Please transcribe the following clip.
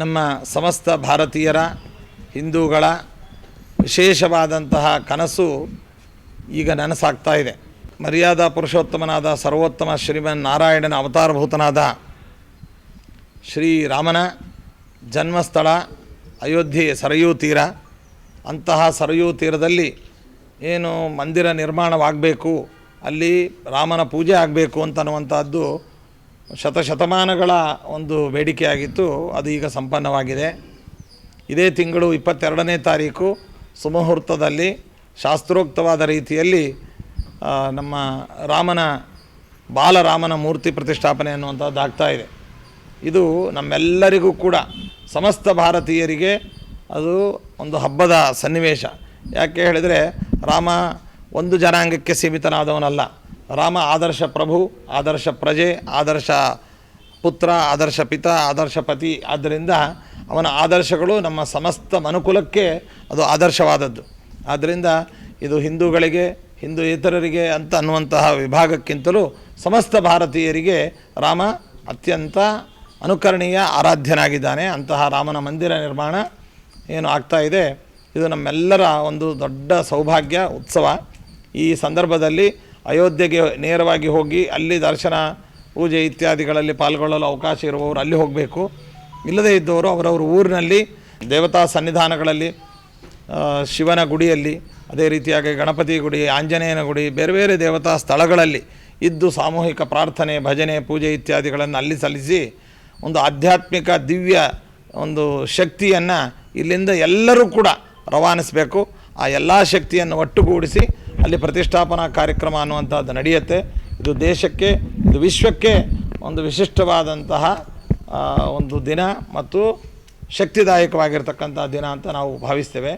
ನಮ್ಮ ಸಮಸ್ತ ಭಾರತೀಯರ, ಹಿಂದೂಗಳ ವಿಶೇಷವಾದಂತಹ ಕನಸು ಈಗ ನನಸಾಗ್ತಾ ಇದೆ. ಮರ್ಯಾದಾ ಪುರುಷೋತ್ತಮನಾದ ಸರ್ವೋತ್ತಮ ಶ್ರೀಮನ್ ನಾರಾಯಣನ ಅವತಾರಭೂತನಾದ ಶ್ರೀರಾಮನ ಜನ್ಮಸ್ಥಳ ಅಯೋಧ್ಯೆ ಸರಯೂ ತೀರ. ಅಂತಹ ಸರಯೂ ತೀರದಲ್ಲಿ ಏನು ಮಂದಿರ ನಿರ್ಮಾಣವಾಗಬೇಕು, ಅಲ್ಲಿ ರಾಮನ ಪೂಜೆ ಆಗಬೇಕು ಅಂತನ್ನುವಂಥದ್ದು ಶತಶತಮಾನಗಳ ಒಂದು ಬೇಡಿಕೆಯಾಗಿತ್ತು, ಅದು ಈಗ ಸಂಪನ್ನವಾಗಿದೆ. ಇದೇ ತಿಂಗಳು ಇಪ್ಪತ್ತೆರಡನೇ ತಾರೀಕು, ಸುಮುಹೂರ್ತದಲ್ಲಿ ಶಾಸ್ತ್ರೋಕ್ತವಾದ ರೀತಿಯಲ್ಲಿ ನಮ್ಮ ರಾಮನ, ಬಾಲರಾಮನ ಮೂರ್ತಿ ಪ್ರತಿಷ್ಠಾಪನೆ ಅನ್ನುವಂಥದ್ದು ಆಗ್ತಾ ಇದೆ. ಇದು ನಮ್ಮೆಲ್ಲರಿಗೂ ಕೂಡ, ಸಮಸ್ತ ಭಾರತೀಯರಿಗೆ ಅದು ಒಂದು ಹಬ್ಬದ ಸನ್ನಿವೇಶ. ಯಾಕೆ ಹೇಳಿದರೆ, ರಾಮ ಒಂದು ಜನಾಂಗಕ್ಕೆ ಸೀಮಿತನಾದವನಲ್ಲ. ರಾಮ ಆದರ್ಶ ಪ್ರಭು, ಆದರ್ಶ ಪ್ರಜೆ, ಆದರ್ಶ ಪುತ್ರ, ಆದರ್ಶ ಪಿತ, ಆದರ್ಶ ಪತಿ. ಆದ್ದರಿಂದ ಅವನ ಆದರ್ಶಗಳು ನಮ್ಮ ಸಮಸ್ತ ಮನುಕುಲಕ್ಕೆ ಅದು ಆದರ್ಶವಾದದ್ದು. ಆದ್ದರಿಂದ ಇದು ಹಿಂದೂಗಳಿಗೆ, ಹಿಂದೂ ಇತರರಿಗೆ ಅಂತ ಅನ್ನುವಂತಹ ವಿಭಾಗಕ್ಕಿಂತಲೂ ಸಮಸ್ತ ಭಾರತೀಯರಿಗೆ ರಾಮ ಅತ್ಯಂತ ಅನುಕರಣೀಯ ಆರಾಧ್ಯನಾಗಿದ್ದಾನೆ. ಅಂತಹ ರಾಮನ ಮಂದಿರ ನಿರ್ಮಾಣ ಏನು ಆಗ್ತಾ ಇದೆ? ಇದು ನಮ್ಮೆಲ್ಲರ ಒಂದು ದೊಡ್ಡ ಸೌಭಾಗ್ಯ, ಉತ್ಸವ. ಈ ಸಂದರ್ಭದಲ್ಲಿ ಅಯೋಧ್ಯೆಗೆ ನೇರವಾಗಿ ಹೋಗಿ ಅಲ್ಲಿ ದರ್ಶನ, ಪೂಜೆ ಇತ್ಯಾದಿಗಳಲ್ಲಿ ಪಾಲ್ಗೊಳ್ಳಲು ಅವಕಾಶ ಇರುವವರು ಅಲ್ಲಿ ಹೋಗಬೇಕು. ಇಲ್ಲದೇ ಇದ್ದವರು ಅವರವ್ರ ಊರಿನಲ್ಲಿ, ದೇವತಾ ಸನ್ನಿಧಾನಗಳಲ್ಲಿ ಶಿವನ ಗುಡಿಯಲ್ಲಿ, ಅದೇ ರೀತಿಯಾಗಿ ಗಣಪತಿ ಗುಡಿ, ಆಂಜನೇಯನ ಗುಡಿ, ಬೇರೆ ಬೇರೆ ದೇವತಾ ಸ್ಥಳಗಳಲ್ಲಿ ಇದ್ದು ಸಾಮೂಹಿಕ ಪ್ರಾರ್ಥನೆ, ಭಜನೆ, ಪೂಜೆ ಇತ್ಯಾದಿಗಳನ್ನು ಅಲ್ಲಿ ಸಲ್ಲಿಸಿ ಒಂದು ಆಧ್ಯಾತ್ಮಿಕ ದಿವ್ಯ ಒಂದು ಶಕ್ತಿಯನ್ನು ಇಲ್ಲಿಂದ ಎಲ್ಲರೂ ಕೂಡ ರವಾನಿಸಬೇಕು. ಆ ಎಲ್ಲ ಶಕ್ತಿಯನ್ನು ಒಟ್ಟುಗೂಡಿಸಿ ಅಲ್ಲಿ ಪ್ರತಿಷ್ಠಾಪನಾ ಕಾರ್ಯಕ್ರಮ ಅನ್ನುವಂಥದ್ದು ನಡೆಯುತ್ತೆ. ಇದು ದೇಶಕ್ಕೆ, ಇದು ವಿಶ್ವಕ್ಕೆ ಒಂದು ವಿಶಿಷ್ಟವಾದಂತಹ ಒಂದು ದಿನ ಮತ್ತು ಶಕ್ತಿದಾಯಕವಾಗಿರ್ತಕ್ಕಂಥ ದಿನ ಅಂತ ನಾವು ಭಾವಿಸ್ತೇವೆ.